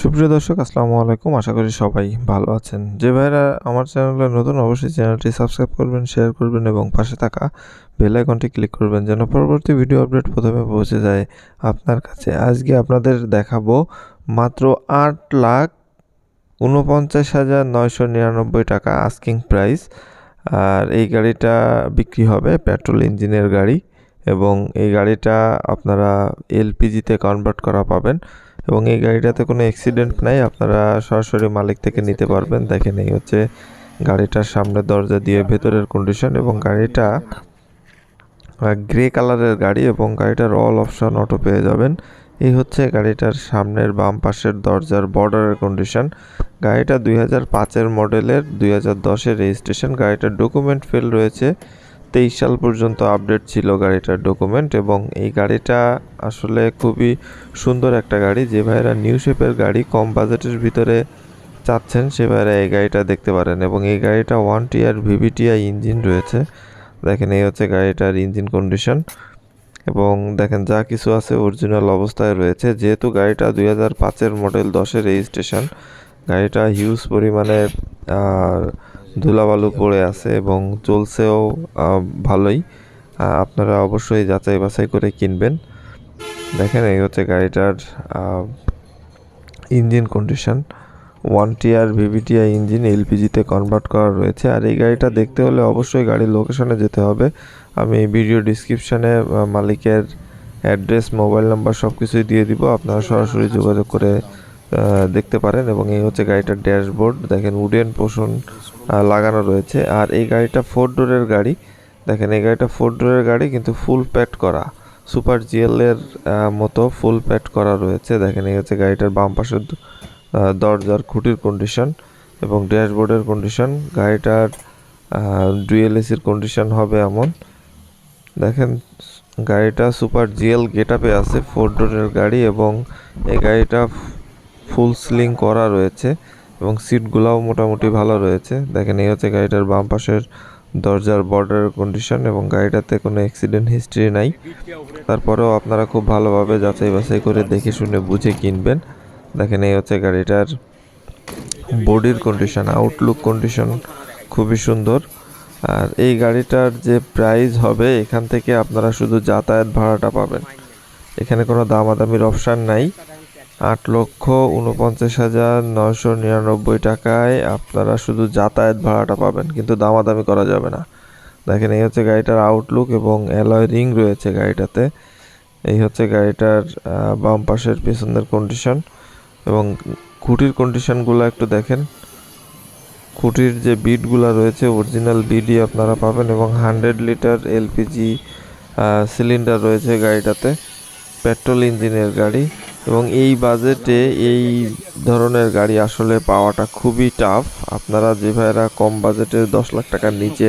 সুপ্রিয় দর্শক, আসসালামু আলাইকুম। আশা করি সবাই ভালো আছেন। যে ভাইরা আমার চ্যানেলে নতুন, অবশ্যই চ্যানেলটি সাবস্ক্রাইব করবেন, শেয়ার করবেন এবং পাশে থাকা বেল আইকনটি ক্লিক করবেন যেন পরবর্তী ভিডিও আপডেট প্রথমে পৌঁছে যায় আপনার কাছে। আজকে আপনাদের দেখাবো মাত্র আট লাখ উনপঞ্চাশ হাজার নয়শো নিরানব্বই টাকা আস্কিং প্রাইস আর এই গাড়িটা বিক্রি হবে পেট্রোল ইঞ্জিনের গাড়ি এবং এই গাড়িটা আপনারা এলপিজিতে কনভার্ট করা পাবেন। এবং এই গাড়িটাতে কোনো অ্যাক্সিডেন্ট নাই আপনারা সরাসরি মালিক থেকে নিতে পারবেন। দেখেন এই হচ্ছে গাড়িটার সামনের দরজা দিয়ে ভেতরের কন্ডিশন এবং গাড়িটা গ্রে কালারের গাড়ি এবং গাড়িটার অল অপশন অটো পেয়ে যাবেন। এই হচ্ছে গাড়িটার সামনের বাম পাশের দরজার বর্ডারের কন্ডিশন গাড়িটা দুই হাজার পাঁচের মডেলের দুই হাজার দশের রেজিস্ট্রেশন গাড়িটার ডকুমেন্ট ফেল রয়েছে। তেইশ সাল পর্যন্ত আপডেট ছিল গাড়িটার ডকুমেন্ট এবং এই গাড়িটা আসলে খুবই সুন্দর একটা গাড়ি। যে ভাইয়েরা নিউ শেপের গাড়ি কম বাজেটের ভিতরে চাচ্ছেন, সে ভাইয়েরা এই গাড়িটা দেখতে পারেন এবং এই গাড়িটা ওয়ান টিয়ার ভিভিটিআই ইঞ্জিন রয়েছে। দেখেন, এই হচ্ছে গাড়িটার ইঞ্জিন কন্ডিশন এবং দেখেন, যা কিছু আছে অরিজিনাল অবস্থায় রয়েছে। যেহেতু গাড়িটা দুই হাজার পাঁচের মডেল দশের রেজিস্ট্রেশন গাড়িটা হিউজ পরিমাণে ধুলাবালু পড়ে আছে এবং চলছেও ভালোই। আপনারা অবশ্যই যাচাই বাছাই করে কিনবেন। দেখেন এই হচ্ছে গাড়িটার engine condition. One tier VVTI engine, এলপিজিতে convert করা রয়েছে। আর এই গাড়িটা দেখতে হলে অবশ্যই গাড়ির লোকেশনে যেতে হবে। আমি ভিডিও ডিসক্রিপশানে মালিকের অ্যাড্রেস, মোবাইল নাম্বার সব কিছুই দিয়ে দিব। আপনারা সরাসরি যোগাযোগ করে দেখতে পারেন এবং এই হচ্ছে গাড়িটার ড্যাশবোর্ড। দেখেন উডেন পোষণ লাগানো রয়েছে। আর এই গাড়িটা ফোর ডোরের গাড়ি। দেখেন এই গাড়িটা ফোর ডোরের গাড়ি, কিন্তু ফুল প্যাট করা। সুপার জিএলের মতো ফুল প্যাট করা রয়েছে। দেখেন এই হচ্ছে গাড়িটার বাম পাশের দরজার খুঁটির কন্ডিশন এবং ড্যাশবোর্ডের কন্ডিশন গাড়িটার ডুয়েল এসির কন্ডিশন হবে এমন। দেখেন, গাড়িটা সুপার জিএল গেট আপে আছে, ফোর ডোরের গাড়ি এবং এই গাড়িটা ফুল সিলিং করা রয়েছে এবং সিটগুলোও মোটামুটি ভালো রয়েছে। দেখেন এই হচ্ছে গাড়িটার বাম পাশের দরজার বর্ডারের কন্ডিশন এবং গাড়িটাতে কোনো অ্যাক্সিডেন্ট হিস্ট্রি নাই। তারপরেও আপনারা খুব ভালোভাবে যাচাই বাছাই করে দেখে শুনে বুঝে কিনবেন। দেখেন এই হচ্ছে গাড়িটার বডির কন্ডিশন আউটলুক কন্ডিশন খুবই সুন্দর। আর এই গাড়িটার যে প্রাইস হবে, এখান থেকে আপনারা শুধু যাতায়াত ভাড়াটা পাবেন। এখানে কোনো দামাদামির অপশান নাই। আট লক্ষ উনপঞ্চাশ হাজার নশো নিরানব্বই টাকায় আপনারা শুধু যাতায়াত ভাড়াটা পাবেন, কিন্তু দামাদামি করা যাবে না। দেখেন, এই হচ্ছে গাড়িটার আউটলুক এবং অ্যালয় রিং রয়েছে গাড়িটাতে। এই হচ্ছে গাড়িটার বাম পাশের পেছনের কন্ডিশন এবং খুঁটির কন্ডিশনগুলো একটু দেখেন। খুঁটির যে বিটগুলো রয়েছে অরিজিনাল বিডই আপনারা পাবেন এবং হান্ড্রেড লিটার এলপিজি সিলিন্ডার রয়েছে গাড়িটাতে। পেট্রোল ইঞ্জিনের গাড়ি। এবং এই বাজেটে এই ধরনের গাড়ি আসলে পাওয়াটা খুবই টাফ আপনারা যে ভাইরা কম বাজেটে দশ লাখ টাকার নিচে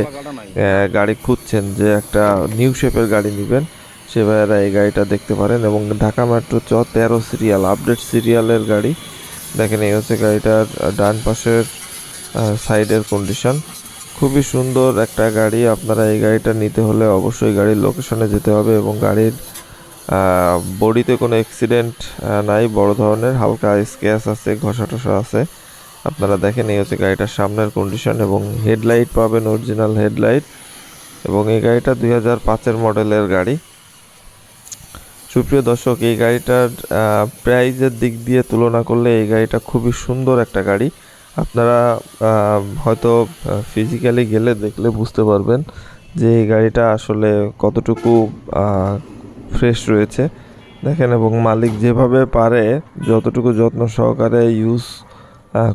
গাড়ি খুঁজছেন, যে একটা নিউ শেপের গাড়ি নেবেন, সে ভাইয়েরা এই গাড়িটা দেখতে পারেন। এবং ঢাকা মেট্রো চ তেরো সিরিয়াল আপডেট সিরিয়ালের গাড়ি। দেখেন, এই হচ্ছে গাড়িটার ডান পাশের সাইডের কন্ডিশন খুবই সুন্দর একটা গাড়ি। আপনারা এই গাড়িটা নিতে হলে অবশ্যই গাড়ির লোকেশনে যেতে হবে এবং গাড়ির বডিতে কোনো অ্যাক্সিডেন্ট নাই, বড় ধরনের, হালকা স্ক্যাচ আছে, ঘষা টসা আছে। আপনারা দেখেন এই হচ্ছে গাড়িটার সামনের কন্ডিশন এবং হেডলাইট পাবেন অরিজিনাল হেডলাইট এবং এই গাড়িটা দুই হাজার পাঁচের মডেলের গাড়ি। সুপ্রিয় দর্শক, এই গাড়িটার প্রাইজের দিক দিয়ে তুলনা করলে এই গাড়িটা খুবই সুন্দর একটা গাড়ি। আপনারা হয়তো ফিজিক্যালি গেলে দেখলে বুঝতে পারবেন যে এই গাড়িটা আসলে কতটুকু ফ্রেশ রয়েছে। দেখেন, এবং মালিক যেভাবে পারে, যতটুকু যত্ন সহকারে ইউজ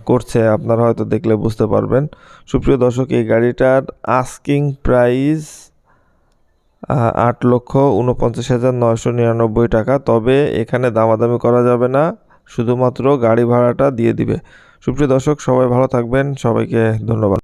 করছে, আপনারা হয়তো দেখলে বুঝতে পারবেন। সুপ্রিয় দর্শক, এই গাড়িটার আস্কিং প্রাইস আট লক্ষ উনপঞ্চাশ হাজার নয়শো নিরানব্বই টাকা। তবে এখানে দামাদামি করা যাবে না, শুধুমাত্র গাড়ি ভাড়াটা দিয়ে দিবে। সুপ্রিয় দর্শক, সবাই ভালো থাকবেন। সবাইকে ধন্যবাদ।